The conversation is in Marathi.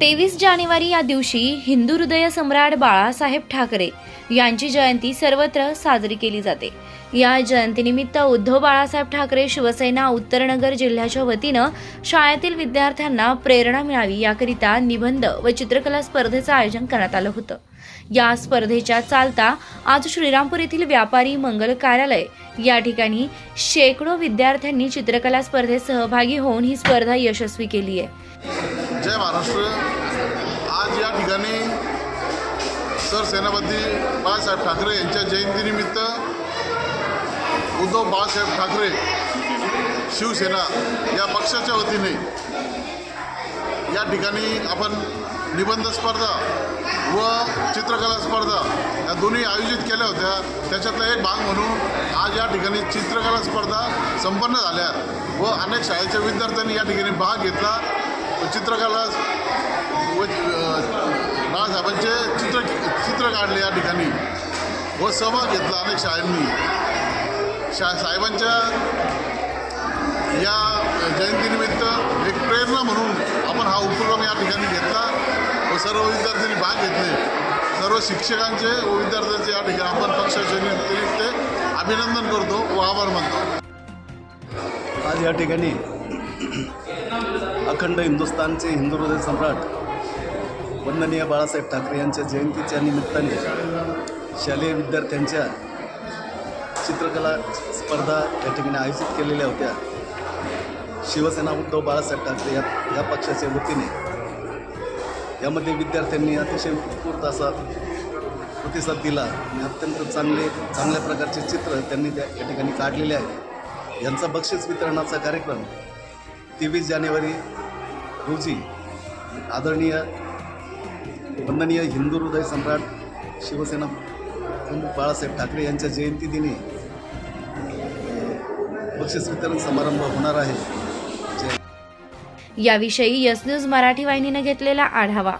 तेवीस जानेवारी या दिवशी हिंदू हृदय सम्राट बाळासाहेब ठाकरे यांची जयंती सर्वत्र साजरी केली जाते. या जयंतीनिमित्त उद्धव बाळासाहेब ठाकरे शिवसेना उत्तरनगर जिल्ह्याच्या वतीनं शाळेतील विद्यार्थ्यांना प्रेरणा मिळावी याकरिता निबंध व चित्रकला स्पर्धेचं आयोजन करण्यात आलं होतं. या स्पर्धेच्या चालता आज श्रीरामपूर येथील व्यापारी मंगल कार्यालय या ठिकाणी शेकडो विद्यार्थ्यांनी चित्रकला स्पर्धेत सहभागी होऊन ही स्पर्धा यशस्वी केली आहे. जय महाराष्ट्र. आज या ठिकाणी सरसेनापती बाळासाहेब ठाकरे यांच्या जयंतीनिमित्त उद्धव बाळासाहेब ठाकरे शिवसेना या पक्षाच्या वतीने या ठिकाणी आपण निबंध स्पर्धा व चित्रकला स्पर्धा या दोन्ही आयोजित केल्या होत्या. त्याच्यातला एक भाग म्हणून आज या ठिकाणी चित्रकला स्पर्धा संपन्न झाल्या व अनेक शाळेच्या विद्यार्थ्यांनी या ठिकाणी भाग घेतला. चित्रकला व बाळासाहेबांचे चित्र चित्र काढले या ठिकाणी. व सहभाग घेतला अनेक शाळांनी. शा साहेबांच्या या जयंतीनिमित्त एक प्रेरणा म्हणून आपण हा उपक्रम या ठिकाणी घेतला व सर्व विद्यार्थ्यांनी भाग घेतले. सर्व शिक्षकांचे व विद्यार्थ्यांचे या ठिकाणी आपण पक्षाचे निमित्त अभिनंदन करतो व आभार मानतो. आज या ठिकाणी अखंड हिंदुस्तानचे हिंदू हृदय सम्राट वंदनीय बाळासाहेब ठाकरे यांच्या जयंतीच्या निमित्ताने शालेय विद्यार्थ्यांच्या चित्रकला स्पर्धा या ठिकाणी आयोजित केलेल्या होत्या. शिवसेना उद्धव बाळासाहेब ठाकरे या या पक्षाच्या वतीने. यामध्ये विद्यार्थ्यांनी अतिशय उत्स्फूर्त असा प्रतिसाद दिला आणि अत्यंत चांगले चांगल्या प्रकारचे चित्र त्यांनी त्या या ठिकाणी काढलेले आहे. यांचा बक्षीस वितरणाचा कार्यक्रम तेवीस जानेवारी रोजी आदरणीय वंदनीय हिंदू हृदय सम्राट शिवसेना प्रमुख बाळासाहेब ठाकरे यांच्या जयंतीदिनी बक्षीस वितरण समारंभ होणार आहे. जय. याविषयी यस न्यूज मराठी वाहिनीनं घेतलेला आढावा.